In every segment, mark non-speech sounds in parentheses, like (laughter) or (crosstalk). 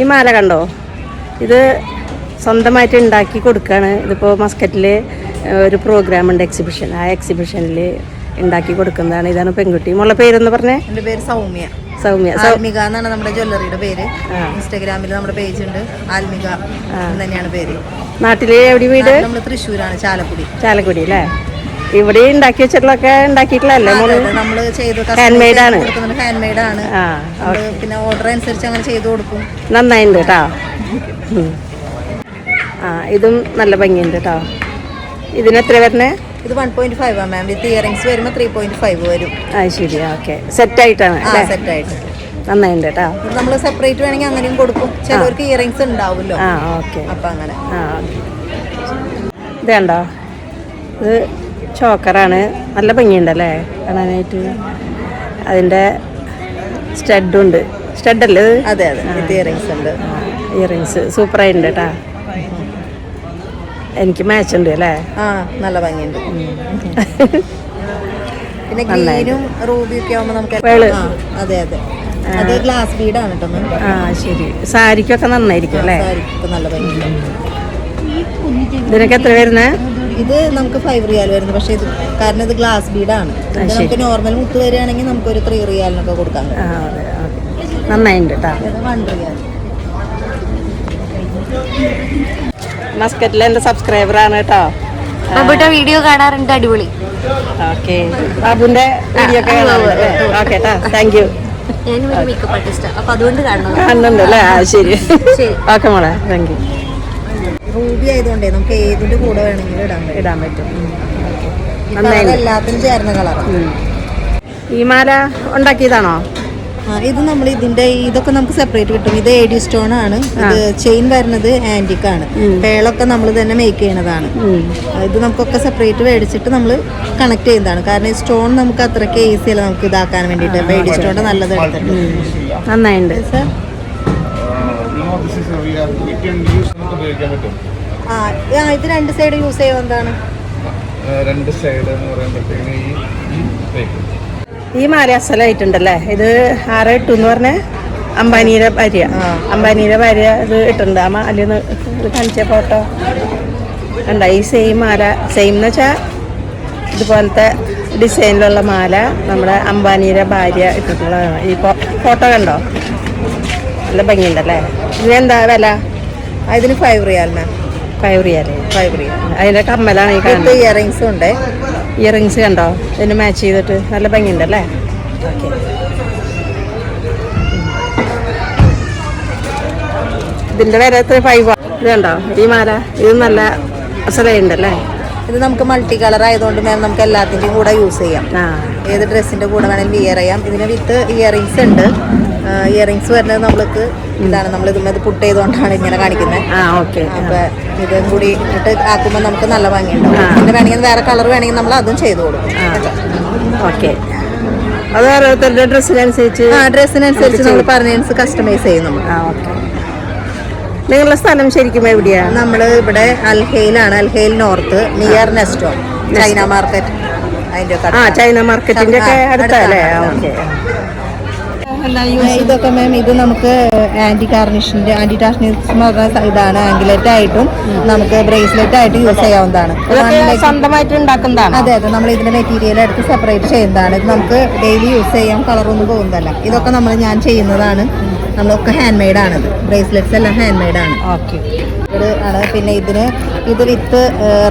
ഈ മാല കണ്ടോ? ഇത് സ്വന്തമായിട്ട് ഉണ്ടാക്കി കൊടുക്കുകയാണ് ഇതിപ്പോൾ മസ്കറ്റിൽ ഒരു പ്രോഗ്രാം ഉണ്ട് എക്സിബിഷൻ ആ എക്സിബിഷനിൽ ഉണ്ടാക്കി കൊടുക്കുന്നതാണ്. ഇതാണ് പെൺകുട്ടി. മോളെ പേരെന്ന് പറഞ്ഞേ. എന്റെ പേര് സൗമ്യ. സൗമ്യ. ആൽമിക എന്നാണ് നമ്മുടെ ജ്വല്ലറിയുടെ പേര്. ഇൻസ്റ്റാഗ്രാമിൽ നമ്മുടെ പേജ് ഉണ്ട്. ആൽമിക എന്ന് തന്നെയാണ് പേര്. നാട്ടിലെ എവിടെ വീട്? നമ്മൾ തൃശ്ശൂരാണ് ചാലക്കുടി. ചാലക്കുടി അല്ലേ? ഇവിടെ ഉണ്ടാക്കി വെച്ചിട്ടൊക്കെ ഉണ്ടാക്കിയിട്ടില്ലല്ലേ നമ്മൾ Handmade ആണ്. ഹാൻഡ് മെയ്ഡ് ആണ്. പിന്നെ ഓർഡർ അനുസരിച്ച് അങ്ങനെ ചെയ്ത് കൊടുക്കും. നന്നായിട്ടുണ്ട് കേട്ടോ. ആ ഇതും നല്ല ഭംഗിയുണ്ട് കേട്ടോ ഇതിന് എത്ര വരണേ? ഇത് വൺ പോയിന്റ് ഫൈവ് ആ മാം വിത്ത് ഇയറിംഗ്സ് വരുമ്പോൾ ത്രീ പോയിന്റ് ഫൈവ് വരും. ആ ശരി ഓക്കെ. സെറ്റ് ആയിട്ടാണ് സെറ്റ് ആയിട്ട് നന്നായിട്ടുണ്ട് കേട്ടോ നമ്മൾ സെപ്പറേറ്റ് വേണമെങ്കിൽ അങ്ങനെയും കൊടുക്കും. ചിലവർക്ക് ഇയറിംഗ്സ് ഉണ്ടാവുമല്ലോ. ആ ഓക്കെ. അപ്പം അങ്ങനെ. ആ ഓക്കെ. ഇത് കണ്ടോ? ഇത് ചോക്കറാണ്. നല്ല ഭംഗിയുണ്ടല്ലേ കാണാനായിട്ട്? അതിന്റെ സ്റ്റഡും ഉണ്ട് സ്റ്റഡല്ലേ അത്? അതെ അതെ. ഇയറിങ്സ് ഉണ്ട്. ഇയറിങ്സ്. സൂപ്പറായിട്ടുണ്ട് കേട്ടാ എനിക്ക് മാച്ച് ഉണ്ട് അല്ലേ? ആ നല്ല ഭംഗിയുണ്ട്. പിന്നെ ഗ്രീനും റൂബിയും ഒക്കെ ആവുമ്പോൾ നമുക്ക് അതെ അതെ. അത് ഗ്ലാസ് ബീഡാണ് കേട്ടോ ആ ശരി. സാരിക്കൊക്കെ നന്നായിരിക്കും അല്ലേ? സാരിക്ക് നല്ല ഭംഗിയുണ്ട്. ഇതിനൊക്കെ എത്ര വരുന്നത് ഇത് നമുക്ക് ഫൈവ് റിയാൽ വരുന്നത് പക്ഷേ ഇത് കാരണം ഇത് ഗ്ലാസ് ബീഡാണ് ഇത് നമുക്ക് നോർമൽ മുത്ത് വരികയാണെങ്കിൽ നമുക്ക് ഒരു ത്രീ റിയാലിനൊക്കെ കൊടുക്കാൻ നന്നായിട്ടുണ്ട് വൺ റിയാൽ മസ്കറ്റിലെ എന്റെ സബ്സ്ക്രൈബറാണ് കേട്ടോ ബാബുട്ട വീഡിയോ കാണാറുണ്ട് അടിപൊളി. ഓക്കെ. അബുന്റെ വീഡിയോ ഒക്കെ ഓക്കെ താങ്ക് യു ഞാനും ഒരു മേക്കപ്പ് ആർട്ടിസ്റ്റാണ് അപ്പൊ അതുകൊണ്ട് കാണണം. കാണുന്നുണ്ട് അല്ലേ ശരി. ശരി. ഓക്കെ മോളെ താങ്ക് യു റൂബി ആയതുകൊണ്ടേ നമുക്ക് ഏതിന്റെ കൂടെ വേണമെങ്കിലും ഇടാൻ പറ്റും. ഇടാൻ പറ്റും. എല്ലാത്തിനും ചേർന്ന കളറാണ് ഈ മാല ഉണ്ടാക്കിയതാണോ? ഇത് നമ്മൾ ഇതിന്റെ ഇതൊക്കെ നമുക്ക് സെപ്പറേറ്റ് കിട്ടും. ഇത് എഡി സ്റ്റോൺ ആണ്. ഇത് ചെയിൻ വരുന്നത് ആന്റിക് ആണ്. പേളൊക്കെ നമ്മൾ തന്നെ മേക്ക് ചെയ്യണതാണ്. ഇത് നമുക്കൊക്കെ സെപ്പറേറ്റ് മേടിച്ചിട്ട് നമ്മൾ കണക്ട് ചെയ്യുന്നതാണ്. കാരണം ഈ സ്റ്റോൺ നമുക്ക് അത്രയ്ക്ക് ഈസി അല്ല നമുക്ക് ഇതാക്കാൻ വേണ്ടിയിട്ട്. എഡി സ്റ്റോൺ നല്ലത് നന്നായിട്ടുണ്ട് സർ ഉപയോഗിക്കാൻ പറ്റും. ആ ആ, ഇത് രണ്ട് സൈഡ് യൂസ് എന്താണ്? ആ, രണ്ട് സൈഡ് എന്ന് ഈ ഈ ടൈപ്പ് ഈ മാല അസലായിട്ടുണ്ടല്ലേ? ഇത് ആറ് ഇട്ടു എന്ന് പറഞ്ഞ? അംബാനിയുടെ ഭാര്യ. അംബാനിയുടെ ഭാര്യ ഇത് ഇട്ടുണ്ട് ആ മാല കാണിച്ച ഫോട്ടോ കണ്ട? ഈ സെയിം മാല സെയിം എന്ന് വെച്ചാൽ ഇതുപോലത്തെ ഡിസൈനിലുള്ള മാല നമ്മുടെ അംബാനിയുടെ ഭാര്യ ഇട്ടിട്ടുള്ളതാണ്. ഈ ഫോട്ടോ കണ്ടോ? നല്ല ഭംഗിയുണ്ടല്ലേ? ഇതിനെന്താ വില? അതിന് five riyal ma'am five riyal five riyal അതിന്റെ കമ്മലാണ് ഈ കാണുന്നത്. ഇയറിങ്സും ഉണ്ട്. ഇയറിങ്സ് കണ്ടോ? ഇതിന് മാച്ച് ചെയ്തിട്ട് നല്ല ഭംഗിയുണ്ടല്ലേ? ഓക്കെ ഇതിന്റെ വില എത്ര? ഫൈവ് ഇത് കണ്ടോ? ഈ മാല. ഇത് നല്ല അസലുണ്ടല്ലേ ഇത് നമുക്ക് മൾട്ടി കളർ ആയതുകൊണ്ട് മാം നമുക്ക് എല്ലാത്തിന്റെയും കൂടെ യൂസ് ചെയ്യാം. ആ. ഏത് ഡ്രസ്സിന്റെ കൂടെ വേണമെങ്കിലും വിയർ ചെയ്യാം. ഇതിന് വിത്ത് ഇയറിങ്സ് ഉണ്ട്. ഇയറിങ്സ് വരുന്നത് നമ്മൾക്ക് ഇതാണ്. നമ്മൾ ഇതുമ്മേ ഇത് പുട്ട് ചെയ്തുകൊണ്ടാണ് ഇങ്ങനെ കാണിക്കുന്നത് അപ്പൊ ഇതും കൂടി ഇട്ട് ആക്കുമ്പോൾ നമുക്ക് നല്ല ഭംഗിയുണ്ടാവും. പിന്നെ വേണമെങ്കിൽ വേറെ കളർ വേണമെങ്കിൽ നമ്മൾ അതും ചെയ്തു കൊടുക്കും. ഓക്കെ അത് ഓരോരുത്തരുടെ ഡ്രസ്സിനനുസരിച്ച് ആ ഡ്രസ്സിനനുസരിച്ച് നമ്മൾ പറഞ്ഞനുസരിച്ച് കസ്റ്റമൈസ് ചെയ്യും നമ്മൾ. ആ ഓക്കെ നിങ്ങളുടെ സ്ഥലം ശരിക്കും എവിടെയാണ് നമ്മൾ ഇവിടെ അൽഹയിലാണ്. അൽഹയിൽ north near Nesto China market ആ ചൈന മാർക്കറ്റിന്റെ ഒക്കെ അടുത്തല്ലേ. ഓക്കെ ഇതൊക്കെ മാം ഇത് നമുക്ക് ആന്റി കാർണിഷിന്റെ ആന്റി ടാർണിഷ് എന്ന് പറഞ്ഞ ഇതാണ് ആംഗുലറ്റ് ആയിട്ടും നമുക്ക് ബ്രേസ്ലെറ്റ് ആയിട്ട് യൂസ് ചെയ്യാവുന്നതാണ്. സ്വന്തമായിട്ട് ഉണ്ടാക്കുന്നതാണ്? അതെ അതെ നമ്മൾ ഇതിന്റെ മെറ്റീരിയൽ എടുത്ത് സെപ്പറേറ്റ് ചെയ്യുന്നതാണ്. ഇത് നമുക്ക് ഡെയിലി യൂസ് ചെയ്യാം കളറൊന്നും പോകുന്നതല്ല. ഇതൊക്കെ നമ്മൾ ഞാൻ ചെയ്യുന്നതാണ്. നമ്മളൊക്കെ ഹാൻഡ് മെയ്ഡ് ആണ് ബ്രേസ്ലെറ്റ്സ് എല്ലാം ഹാൻഡ് മെയ്ഡ് ആണ്. ഓക്കെ. ആണ്. പിന്നെ ഇതിന് ഇത് വിത്ത്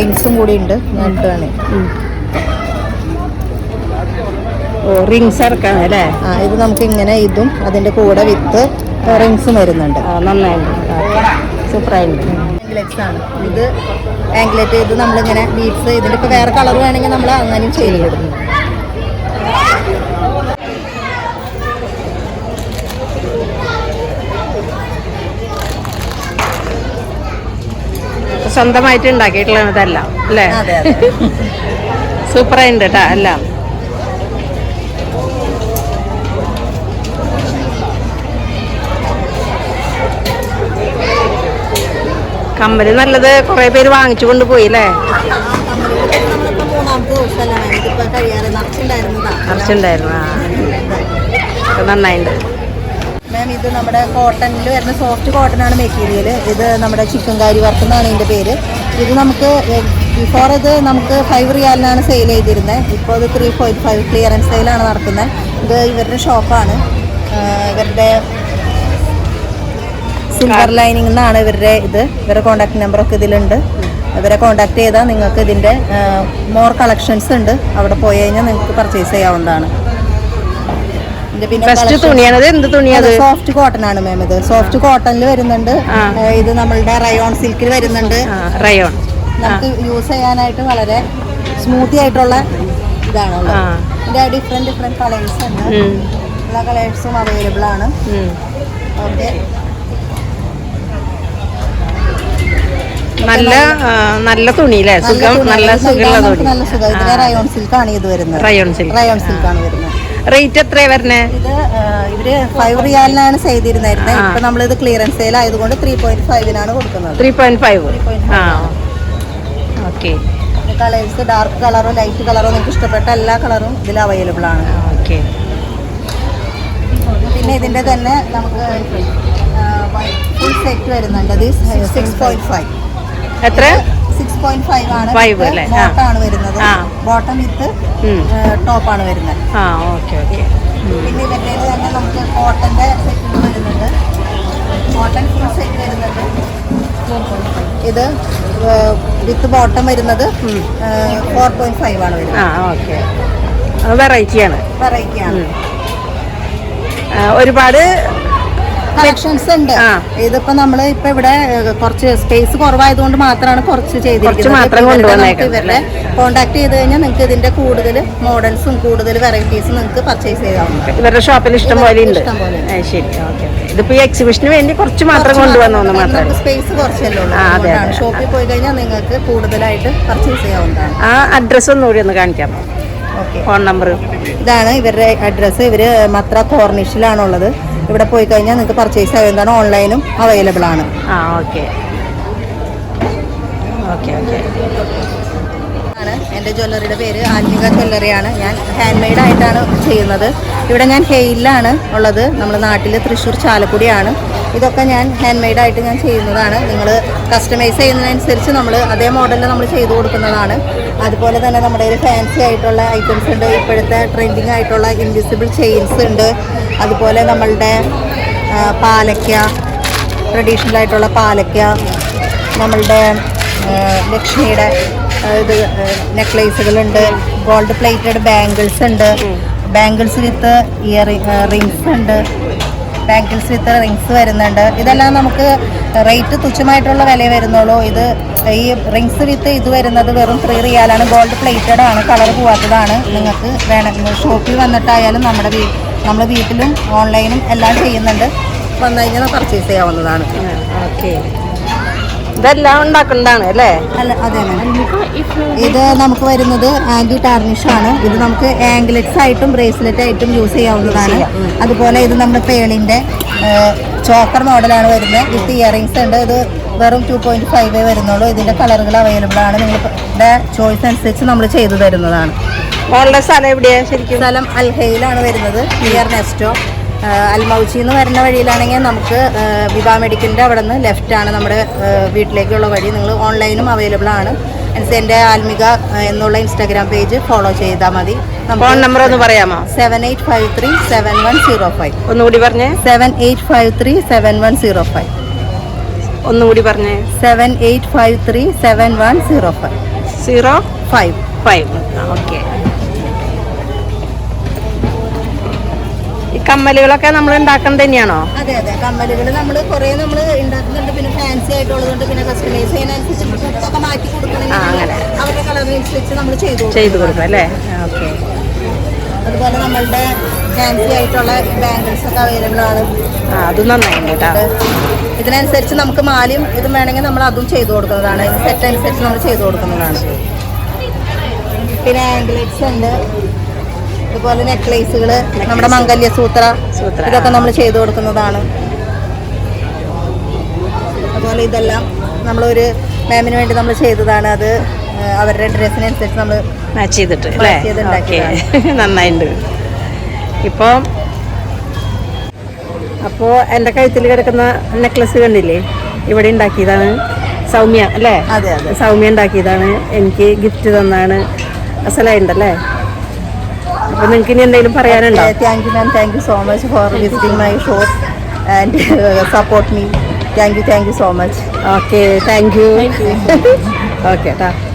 റിങ്സും കൂടി ഉണ്ട്. ഞാൻ റിങ്സ് ഇറക്കാണ് അല്ലേ? ആ ഇത് നമുക്ക് ഇങ്ങനെ ഇതും അതിന്റെ കൂടെ വിത്ത് റിങ്സും വരുന്നുണ്ട്. നന്നായിട്ട് സൂപ്പറായിട്ടുണ്ട് ആംഗ്ലറ്റ്സ് ആണ്. ഇത് ആംഗ്ലറ്റ് ചെയ്ത് നമ്മളിങ്ങനെ ബീഡ്സ് ഇതിന്റെ ഇപ്പൊ വേറെ കളർ വേണമെങ്കിൽ നമ്മൾ അങ്ങനെയും ചെയ്ത് കൊടുക്കും. സ്വന്തമായിട്ട് ഉണ്ടാക്കിയിട്ടുള്ളതല്ല അല്ലേ? സൂപ്പറായിട്ടുണ്ട് (laughs) കേട്ടോ എല്ലാം. കമ്മൽ നല്ലത് കുറെ പേര് വാങ്ങിച്ചു കൊണ്ടുപോയി അല്ലേ? നിറച്ചുണ്ടായിരുന്നു മാം ഇത് നമ്മുടെ കോട്ടണിൽ വരുന്ന സോഫ്റ്റ് കോട്ടൺ ആണ് മെറ്റീരിയൽ ഇത് നമ്മുടെ ചിക്കൻ കാരി വർക്ക് എന്നാണ് ഇതിന്റെ പേര്. ഇത് നമുക്ക് ബിഫോർ ഇത് നമുക്ക് ഫൈവ് റിയാലിനാണ് സെയിൽ ചെയ്തിരുന്നത് ഇപ്പോൾ ഇത് ത്രീ പോയിന്റ് ഫൈവ് ക്ലിയറൻസ് സെയിലാണ് നടക്കുന്നത് ഇത് ഇവരുടെ ഷോപ്പാണ് ഇവരുടെ സിൽവർ ലൈനിങ് എന്നാണ് ഇവരുടെ ഇത്. ഇവരുടെ കോൺടാക്ട് നമ്പറൊക്കെ ഇതിലുണ്ട്. ഇവരെ കോൺടാക്ട് ചെയ്താൽ നിങ്ങൾക്ക് ഇതിന്റെ മോർ കളക്ഷൻസ് ഉണ്ട്. അവിടെ പോയി കഴിഞ്ഞാൽ നിങ്ങൾക്ക് പർച്ചേസ് ചെയ്യാവുന്നതാണ്. സോഫ്റ്റ് കോട്ടൺ ആണ് മാം ഇത്. സോഫ്റ്റ് കോട്ടണിൽ വരുന്നുണ്ട്. ഇത് നമ്മളുടെ റയോൺ സിൽക്കിൽ വരുന്നുണ്ട്. റയോൺ നമുക്ക് യൂസ് ചെയ്യാനായിട്ട് വളരെ സ്മൂത്തി ആയിട്ടുള്ള ഇതാണുള്ളത്. ആ. ഇതിന്റെ ഡിഫറെന്റ് ഡിഫറെന്റ് കളേഴ്സ് ഉണ്ട്. എല്ലാ കളേഴ്സും അവൈലബിൾ ആണ്. ഓക്കെ നല്ല നല്ല തുണിയില്ലേ? സുഖം നല്ല സുഖമുള്ള തുണി. നല്ല സുഖം. റയോൺ സിൽക്ക് ആണ് ഇത് വരുന്നത്. റയോൺ സിൽക്ക് റയോൺ ആണ് വരുന്നത്. റേറ്റ് എത്രയാ വരണേ? ഇത് ഇവർ ഫൈവ് റിയാലിനാണ് ചെയ്തിരുന്നത് ആ. ഇപ്പൊ നമ്മളിത് ക്ലിയറൻസ് സെയിൽ ആയതുകൊണ്ട് ത്രീ പോയിന്റ് ഫൈവിനാണ് കൊടുക്കുന്നത്. Three point five 3.5. ആ. ഓക്കെ കളേഴ്സ് ഡാർക്ക് കളറോ ലൈറ്റ് കളറോ നിങ്ങൾക്ക് ഇഷ്ടപ്പെട്ട എല്ലാ കളറും ഇതിൽ അവൈലബിൾ ആണ്. ഓക്കെ പിന്നെ ഇതിന്റെ തന്നെ നമുക്ക് ഫുൾ സെറ്റ് വരുന്നുണ്ട്. അത് സിക്സ് പോയിന്റ് ഫൈവ് എത്ര? സിക്സ് പോയിന്റ് ഫൈവ് ആണ്. ഫൈവ് അല്ലേ? ആ. ബോട്ടാണ് വരുന്നത്. ബോട്ടം വിത്ത് ടോപ്പ് ടോപ്പാണ് വരുന്നത്. ആ ഓക്കെ ഓക്കെ. പിന്നെ ഇവരുടെ തന്നെ നമുക്ക് കോട്ടന്റെ സെറ്റ് വരുന്നുണ്ട്. കോട്ടൺ ഫുൾ സെറ്റ് വരുന്നുണ്ട്. ഇത് വിത്ത് ബോട്ടം വരുന്നത് ഫോർ പോയിന്റ് ഫൈവ് ആണ് വരുന്നത്. ആ ഓക്കെ. വെറൈറ്റിയാണ് വെറൈറ്റിയാണ് ഒരുപാട് കളക്ഷൻസ് ഉണ്ട്. ഇതിപ്പോ നമ്മൾ ഇപ്പൊ ഇവിടെ കുറച്ച് സ്പേസ് കുറവായതുകൊണ്ട് മാത്രമാണ് കുറച്ച് കൊണ്ടുവന്നേക്കുന്നത്. ഇവരുടെ കോൺടാക്ട് ചെയ്ത് കഴിഞ്ഞാൽ നിങ്ങൾക്ക് ഇതിന്റെ കൂടുതൽ മോഡൽസും കൂടുതൽ വെറൈറ്റീസും നിങ്ങൾക്ക് പർച്ചേസ് ചെയ്താൽ ഇവരുടെ ഷോപ്പിൽ ഇഷ്ടം പോലെ ഉണ്ട്. ശരി. ഇതിപ്പോ ഈ എക്സിബിഷന് വേണ്ടി കുറച്ച് മാത്രം കൊണ്ടുവന്നു മാത്രം. സ്പേസ് കുറച്ചല്ലേ ഉള്ളൂ. ഷോപ്പിൽ പോയി കഴിഞ്ഞാൽ നിങ്ങൾക്ക് കൂടുതലായിട്ട് പർച്ചേസ് ചെയ്യാവുന്നതാണ്. ആ അഡ്രസ്സ് ഒന്നുകൂടി ഒന്ന് കാണിക്കാം. ഫോൺ നമ്പർ ഇതാണ് ഇവരുടെ അഡ്രസ്സ് ഇവർ മത്ര കോർണിഷിലാണുള്ളത് ഇവിടെ പോയി കഴിഞ്ഞാൽ നിങ്ങൾക്ക് പർച്ചേസ് ചെയ്യുന്നതാണ് ഓൺലൈനും അവൈലബിൾ ആണ്. ആ ഓക്കെ ഓക്കെ ഓക്കെ ആണ് എന്റെ ജ്വല്ലറിയുടെ പേര് ആത്മിക ജ്വല്ലറിയാണ് ഞാൻ ഹാൻഡ് മെയ്ഡ് ആയിട്ടാണ് ചെയ്യുന്നത്. ഇവിടെ ഞാൻ ഹെയിലാണ് ഉള്ളത്. നമ്മുടെ നാട്ടിൽ തൃശ്ശൂർ ചാലക്കുടിയാണ്. ഇതൊക്കെ ഞാൻ ഹാൻഡ് മെയ്ഡ് ആയിട്ട് ഞാൻ ചെയ്യുന്നതാണ്. നിങ്ങൾ കസ്റ്റമൈസ് ചെയ്യുന്നതിനനുസരിച്ച് നമ്മൾ അതേ മോഡലിൽ നമ്മൾ ചെയ്തു കൊടുക്കുന്നതാണ്. അതുപോലെ തന്നെ നമ്മുടെ ഒരു ഫാൻസി ആയിട്ടുള്ള ഐറ്റംസ് ഉണ്ട്. ഇപ്പോഴത്തെ ട്രെൻഡിങ് ആയിട്ടുള്ള ഇൻവിസിബിൾ ചെയിൻസ് ഉണ്ട്. അതുപോലെ നമ്മളുടെ പാലക്ക ട്രഡീഷണൽ ആയിട്ടുള്ള പാലക്ക നമ്മളുടെ ലക്ഷ്മിയുടെ ഇത് നെക്ലേസുകളുണ്ട് ഗോൾഡ് പ്ലേറ്റഡ് ബാംഗിൾസ് ഉണ്ട്. ബാംഗിൾസ് വിത്ത് ഇയർ റിങ്സ് ഉണ്ട്. ബാംഗിൾസ് വിത്ത് റിങ്സ് വരുന്നുണ്ട്. ഇതെല്ലാം നമുക്ക് റേറ്റ് തുച്ഛമായിട്ടുള്ള വില വരുന്നുള്ളൂ. ഇത് ഈ റിങ്സ് വിത്ത് ഇത് വരുന്നത് വെറും ത്രീ റിയാലാണ് ഗോൾഡ് പ്ലേറ്റഡ് ആണ്. കളർ പോവാത്തതാണ്. നിങ്ങൾക്ക് വേണമെങ്കിൽ ഷോപ്പിൽ വന്നിട്ടായാലും നമ്മുടെ വീ വീട്ടിലും ഓൺലൈനും എല്ലാം ചെയ്യുന്നുണ്ട്. വന്നു കഴിഞ്ഞാൽ പർച്ചേസ് ചെയ്യാവുന്നതാണ്. ഓക്കെ ഇതെല്ലാം ഉണ്ടാക്കുന്നതാണ് അല്ലേ? അല്ല അതെ ഇത് നമുക്ക് വരുന്നത് ആന്റി ടാർണിഷ് ആണ്. ഇത് നമുക്ക് ആംഗ്ലറ്റ്സ് ആയിട്ടും ബ്രേസ്ലെറ്റ് ആയിട്ടും യൂസ് ചെയ്യാവുന്നതാണ്. അതുപോലെ ഇത് നമ്മുടെ പേളിന്റെ ചോക്കർ മോഡലാണ് വരുന്നത്. വിത്ത് ഇയറിങ്സ് ഉണ്ട്. ഇത് വെറും ടു പോയിന്റ് ഫൈവ് വരുന്നുള്ളൂ. ഇതിന്റെ കളറുകൾ അവൈലബിൾ ആണ്. നിങ്ങളുടെ ചോയ്സ് അനുസരിച്ച് നമ്മൾ ചെയ്തു തരുന്നതാണ്. സ്ഥലം എവിടെയാ ശരിക്കും? സ്ഥലം അൽഹയിലാണ് വരുന്നത്. നിയർ നെസ്റ്റോ അൽമൗച്ചി എന്ന് വരുന്ന വഴിയിലാണെങ്കിൽ നമുക്ക് വിഭാ മെഡിക്കലിന്റെ അവിടെ നിന്ന് ലെഫ്റ്റാണ് ആണ് നമ്മുടെ വീട്ടിലേക്കുള്ള വഴി. നിങ്ങൾ ഓൺലൈനും അവൈലബിൾ ആണ്. അനുസരിച്ച് എന്റെ ആൽമിക എന്നുള്ള ഇൻസ്റ്റാഗ്രാം പേജ് ഫോളോ ചെയ്താൽ മതി. ഫോൺ നമ്പർ ഒന്ന് പറയാമോ? Seven eight five three seven one zero five ഒന്നുകൂടി പറഞ്ഞേ. Seven eight five three seven one zero five ഒന്നുകൂടി പറഞ്ഞേ. Seven eight five three seven one zero five zero five five okay ഈ കമ്മലുകളൊക്കെ നമ്മൾ ഉണ്ടാക്കുന്നത് തന്നെയാണോ? അതെ അതെ. കമ്മലുകൾ നമ്മൾ കുറേ നമ്മൾ ഉണ്ടാക്കുന്നുണ്ട്. പിന്നെ ഫാൻസി ആയിട്ടുള്ളതുകൊണ്ട് പിന്നെ കസ്റ്റമൈസ് ചെയ്യാനനുസരിച്ച് മാറ്റി കൊടുക്കണം അങ്ങനെ. അവരുടെ കളറിനനുസരിച്ച് നമ്മൾ ചെയ്തു കൊടുക്കും. ചെയ്തു കൊടുക്കും അല്ലേ? ഓക്കെ. അതുപോലെ നമ്മളുടെ ഫാൻസി ആയിട്ടുള്ള ബാംഗിൾസ് ഒക്കെ അവൈലബിൾ ആണ്. അത് നന്നായിട്ട് കേട്ടോ ഇതിനനുസരിച്ച് നമുക്ക് മാലയും ഇതും വേണമെങ്കിൽ നമ്മൾ അതും ചെയ്തു കൊടുക്കുന്നതാണ്. സെറ്റ് അനുസരിച്ച് നമ്മൾ ചെയ്തു കൊടുക്കുന്നതാണ്. പിന്നെ ആംഗ്ലേറ്റ്സ് ഉണ്ട്. അതുപോലെ നെക്ലേസുകൾ നമ്മുടെ മംഗല്യ സൂത്ര സൂത്ര. ഇതൊക്കെ നമ്മൾ ചെയ്തു കൊടുക്കുന്നതാണ്. അതുപോലെ ഇതെല്ലാം നമ്മളൊരു മാമിന് വേണ്ടി നമ്മൾ ചെയ്തതാണ്. അത് അവരുടെ ഡ്രസ്സിനനുസരിച്ച് നമ്മൾ മാച്ച് ചെയ്തിട്ട്. നന്നായിട്ടുണ്ട് ഇപ്പോൾ അപ്പോൾ എന്റെ കഴുത്തിൽ കിടക്കുന്ന നെക്ലസ് കണ്ടില്ലേ? ഇവിടെ ഉണ്ടാക്കിയതാണ് സൗമ്യ അല്ലേ? അതെ അതെ. സൗമ്യ ഉണ്ടാക്കിയതാണ്. എനിക്ക് ഗിഫ്റ്റ് തന്നാണ്. അസലായിട്ടുണ്ടല്ലേ അപ്പോൾ നിങ്ങൾക്ക് ഇനി എന്തെങ്കിലും പറയാനുണ്ടോ? Thank you ma'am thank you so much for visiting my show and support me thank you thank you so much okay thank you okay